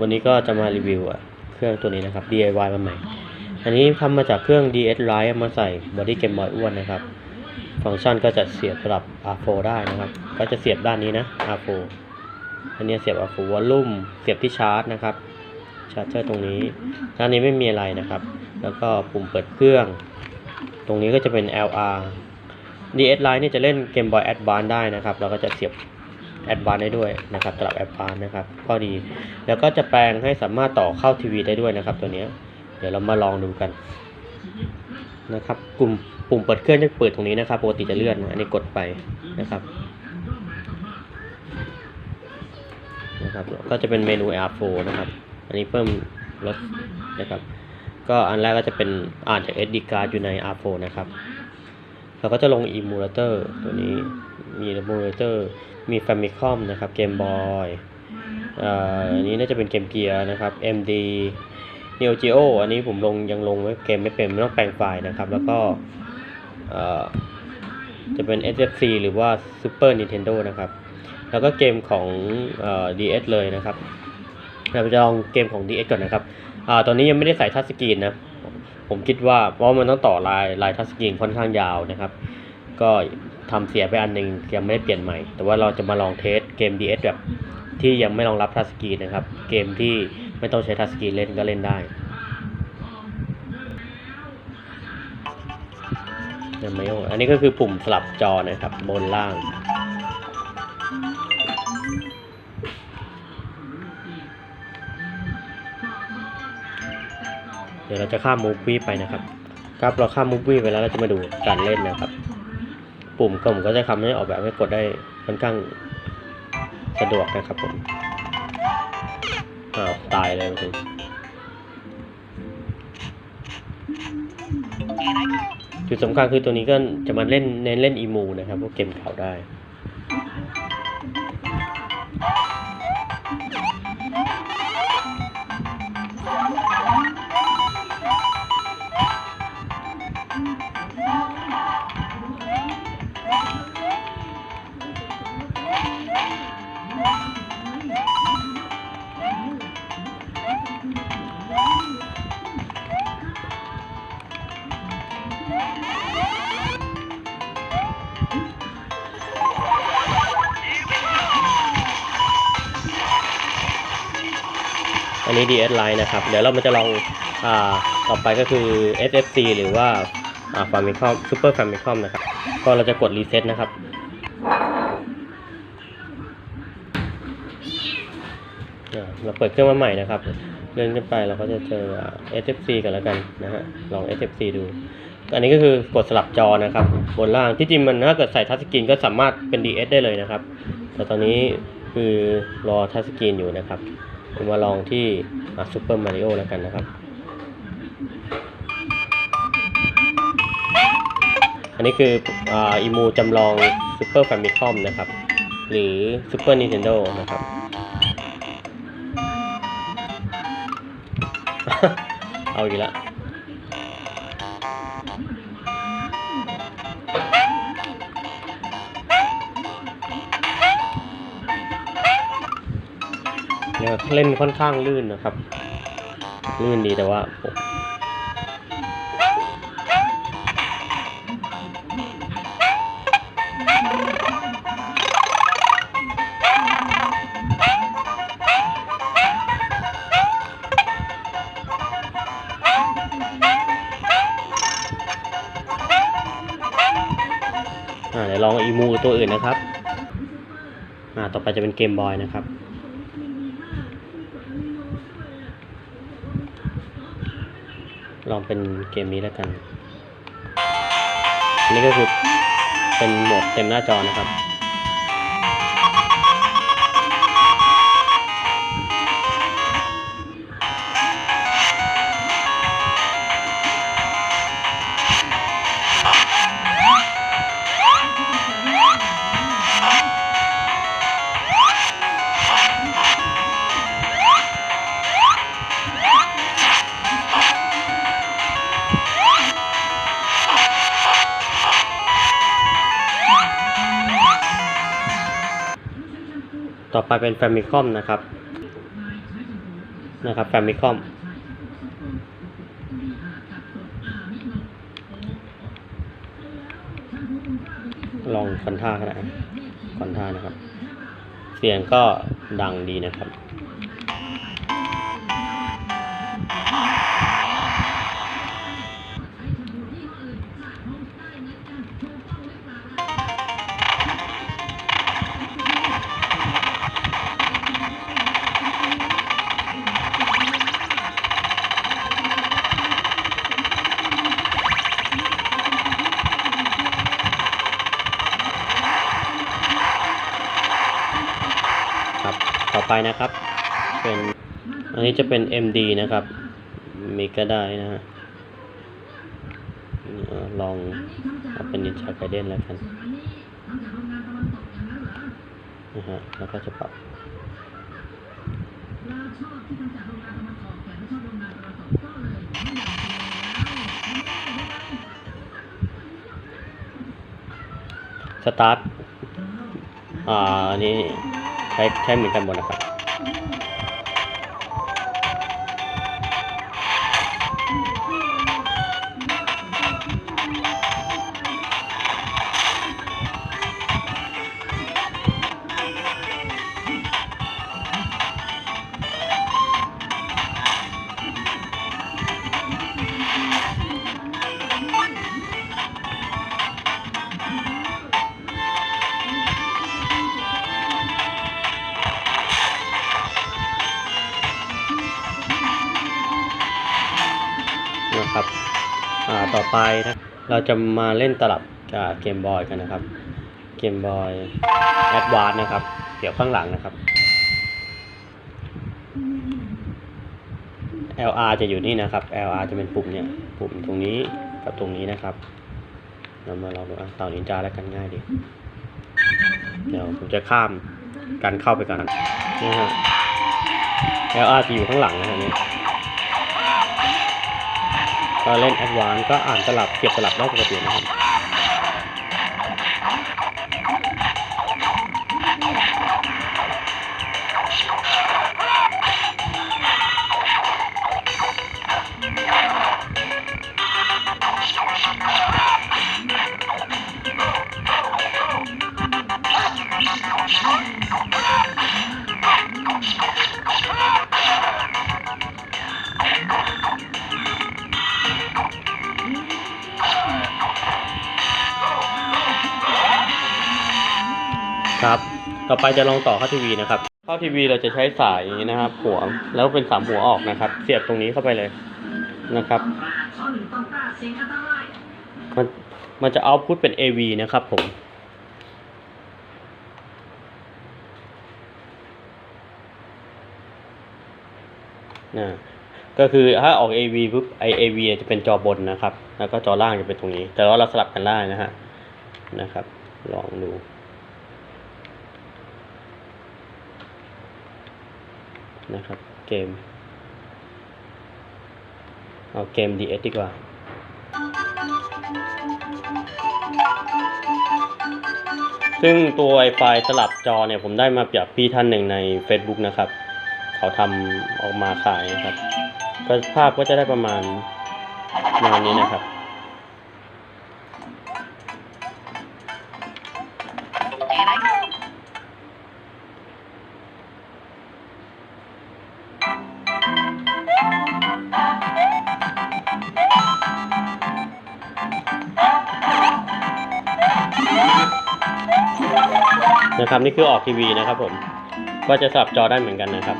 วันนี้ก็จะมารีวิวเครื่องตัวนี้นะครับ DIY มาใหม่ อันนี้ทำมาจากเครื่อง DS Lite มาใส่บอดี้เกมบอยอ้วนนะครับ ฟังก์ชันก็จะเสียบสำหรับ R4 ได้นะครับ ก็จะเสียบด้านนี้นะ R4 อันนี้เสียบ R4 วอลลุ่มเสียบที่ชาร์จนะครับ ชาร์จเจอร์ตรงนี้ ด้านนี้ไม่มีอะไรนะครับ แล้วก็ปุ่มเปิดเครื่อง ตรงนี้ก็จะเป็น LR DS Lite นี่จะเล่น Game Boy Advance ได้นะครับแล้วก็จะเสียบ Advance ได้ด้วยนะครับสำหรับ Advance นะครับข้อดี แล้วก็จะแปลงให้สามารถต่อเข้าทีวีได้ด้วยนะครับ ตัวนี้เดี๋ยวเรามาลองดูกันนะครับกลุ่มปุ่มเปิดเครื่องจะเปิดตรงนี้นะครับปกติจะเลื่อนอันนี้กดไปนะครับนะครับ ก็จะเป็นเมนู R4 นะครับ อันนี้เพิ่มลดนะครับ ก็อันแรกก็จะเป็นอ่านจาก SD card อยู่ใน R4 นะครับ เราก็จะลง emulator ตัวนี้มี emulator มี Famicom นะครับ Game Boy อ่าอันนี้น่าจะเป็นเกมเกียร์นะครับ MD Neo Geo อันนี้ผมลงยังลงไว้เกมไม่เป็นไม่ต้องแปลงไฟล์นะครับ แล้วก็จะเป็น SFC หรือว่า Super Nintendo นะครับ แล้วก็เกมของอ DS เลยนะครับ เราจะลองเกมของ DS ก่อนนะครับอตอนนี้ยังไม่ได้ใส่ทัชสกรีนนะ ผมคิดว่าเพราะมันต้องต่อลายลายทัชสกรีนค่อนข้างยาวนะครับ ก็ทำเสียไปอันหนึ่งยังไม่ได้เปลี่ยนใหม่ แต่ว่าเราจะมาลองเทสเกม DS แบบที่ยังไม่รองรับทัชสกรีนนะครับ เกมที่ไม่ต้องใช้ทัชสกรีนเล่นก็เล่นได้ยังไม่โอ้อันนี้ก็คือปุ่มสลับจอนะครับบนล่าง เดี๋ยวเราจะข้ามมูฟวี่ไปนะครับ ครับเราข้ามมูฟวี่ไปแล้วเราจะมาดูการเล่นนะครับ ปุ่มกลมก็จะทำให้ออกแบบให้กดได้ค่อนข้างสะดวกนะครับผมอ้าวตายเลยคุณจุดสำคัญคือตัวนี้ก็จะมาเล่นเน้นเล่นอีมูนะครับพวกเกมเก่าได้ อันนี้ DS Lite นะครับ เดี๋ยวเรามาจะลองอ่าต่อไปก็คือ SFC หรือว่า อ่า Famicom Super Famicom นะครับ ก็เราจะกดรีเซ็ตนะครับอ่าเราเปิดเครื่องมาใหม่นะครับ เลื่อนขึ้นไปเราก็จะเจอ SFC กันแล้วกันนะฮะ ลอง SFC ดู อันนี้ก็คือกดสลับจอนะครับ บนล่าง ที่จริงมันถ้าเกิดใส่ทัชสกรีนก็สามารถเป็น DS ได้เลยนะครับ แต่ตอนนี้คือรอทัชสกรีนอยู่นะครับ ผมมาลองที่ซูเปอร์มาริโอแล้วกันนะครับ อันนี้คืออ่าอีมูจำลองซูเปอร์แฟมิคอมนะครับ หรือซูเปอร์นินเทนโดนะครับ เอาอีกแล้วเล่นค่อนข้างลื่นนะครับ ลื่นดีแต่ว่า อีมูตัวอื่นนะครับมาต่อไปจะเป็นเกมบอยนะครับ ลองเป็นเกมนี้แล้วกันอันนี้ก็คือเป็นโหมดเต็มหน้าจอนะครับ ต่อไปเป็นแฟมิคอมนะครับ นะครับแฟมิคอมลองคอนท่าก็ได้คอนท่านะครับ เสียงก็ดังดีนะครับ ต่อไปนะครับ เป็นอันนี้จะเป็น MD นะครับ มีก็ได้นะฮะลองเอาเป็นนินจาไกเดนแล้วกันนะฮะแล้วก็จะปรับสตาร์ทอ่าอันนี้ ใช้ใช้เหมือนกันหมดนะครับนะครับ ไปนะเราจะมาเล่นตลับกับเกมบอยกันนะครับ เกมบอยแอดวานนะครับ เดี๋ยวข้างหลังนะครับ LR จะอยู่นี่นะครับ LR จะเป็นปุ่มเนี่ยปุ่มตรงนี้กับตรงนี้นะครับ เรามาลองดูอะเต่านินจาแล้วกันง่ายดี เดี๋ยวผมจะข้ามการเข้าไปก่อนนะฮะ LR จะอยู่ข้างหลังนะฮะเนี่ย ก็เล่นแอดวานก็อ่านตลับเก็บตลับได้ปกตินะครับครับ ต่อไปจะลองต่อเข้าทีวีนะครับ เข้าทีวีเราจะใช้สายอย่างนี้นะครับ หัวแล้วเป็นสามหัวออกนะครับ เสียบตรงนี้เข้าไปเลยนะครับ มันมันจะเอาพุทเป็น AV นะครับผมนะก็คือถ้าออก AV ปุ๊บไอ AV จะเป็นจอบนนะครับ แล้วก็จอล่างจะเป็นตรงนี้ แต่ว่าเราสลับกันได้นะฮะนะครับ ลองดู นะครับเกม เอาเกม DS ดีกว่า ซึ่งตัว Wi-Fi สลับจอเนี่ยผมได้มาจากพี่ท่านหนึ่งใน Facebook นะครับ เขาทำออกมาขายนะครับภาพก็จะได้ประมาณประมาณนี้นะครับ นะครับนี่คือออกทีวีนะครับผม ก็จะสลับจอได้เหมือนกันนะครับ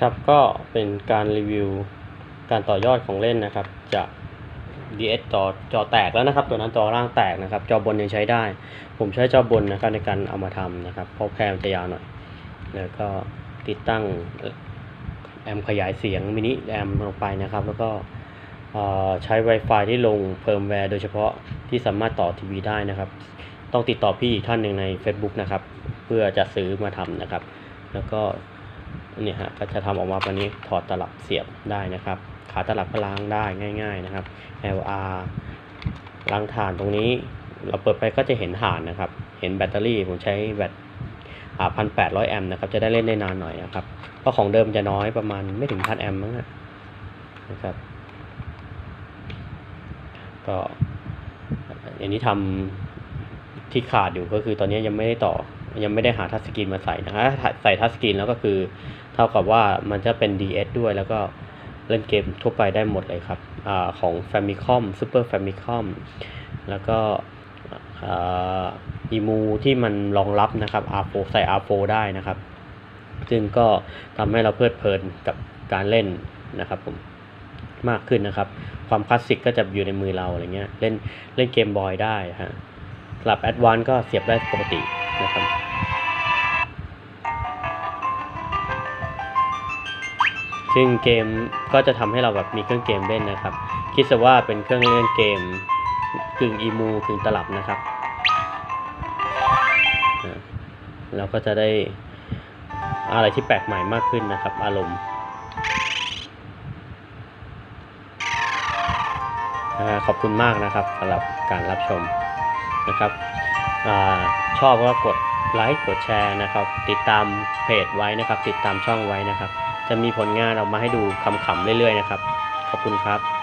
ครับก็เป็นการรีวิวการต่อยอดของเล่นนะครับ จาก DS จอจอแตกแล้วนะครับ ตัวนั้นจอล่างแตกนะครับ จอบนยังใช้ได้ ผมใช้จอบนนะครับในการเอามาทำนะครับ เพราะแพรมันจะยาวหน่อย แล้วก็ติดตั้งแอมขยายเสียงมินิแอมลงไปนะครับ แล้วก็ใช้ Wi-Fi ที่ลงเพิ่มแวร์โดยเฉพาะที่สามารถต่อทีวีได้นะครับ ต้องติดต่อพี่ท่านหนึ่งใน Facebook นะครับ เพื่อจะซื้อมาทำนะครับ แล้วก็ นี่ยฮะก็จะทำออกมาวันนี้ถอดตลับเสียบได้นะครับ ขาตลับก็ล้างได้ง่าย ๆนะครับ LR ล้างถ่านตรงนี้ เราเปิดไปก็จะเห็นถ่านนะครับ เห็นแบตเตอรี่ผมใช้แบตอ่าพันแปดร้อยแอมป์นะครับจะได้เล่นได้นานหน่อยนะครับเพราะของเดิมจะน้อยประมาณไม่ถึงพันแอมป์มั้งนะครับก็อันนี้ทำที่ขาดอยู่ก็คือตอนนี้ยังไม่ได้ต่อยังไม่ได้หาทัชสกรีนมาใส่นะครับใส่ทัชสกรีนแล้วก็คือ ท่ากับว่ามันจะเป็น DS ด้วยแล้วก็เล่นเกมทั่วไปได้หมดเลยครับอของ Famicom Super Famicom แล้วก็อีมูที่มันรองรับนะครับ R4 ใส่ R4 ได้นะครับ ซึ่งก็ทำให้เราเพลิดเพลินกับการเล่นนะครับผมมากขึ้นนะครับ ความคลาสสิกก็จะอยู่ในมือเราอะไรเงี้ยเล่นเล่นเกมบอยได้ฮะสลับแอดวานก็เสียบได้ปกตินะครับ ซึ่งเกมก็จะทำให้เราแบบมีเครื่องเกมเล่นนะครับ คิดซะว่าเป็นเครื่องเล่นเกมกึ่งอีมูกึ่งตลับนะครับเราก็จะได้อะไรที่แปลกใหม่มากขึ้นนะครับ อารมณ์ขอบคุณมากนะครับสำหรับการรับชมนะครับอชอบก็กดไลค์กดแชร์นะครับ ติดตามเพจไว้นะครับ ติดตามช่องไว้นะครับ จะมีผลงานออกมาให้ดูขำๆเรื่อยๆนะครับ ขอบคุณครับ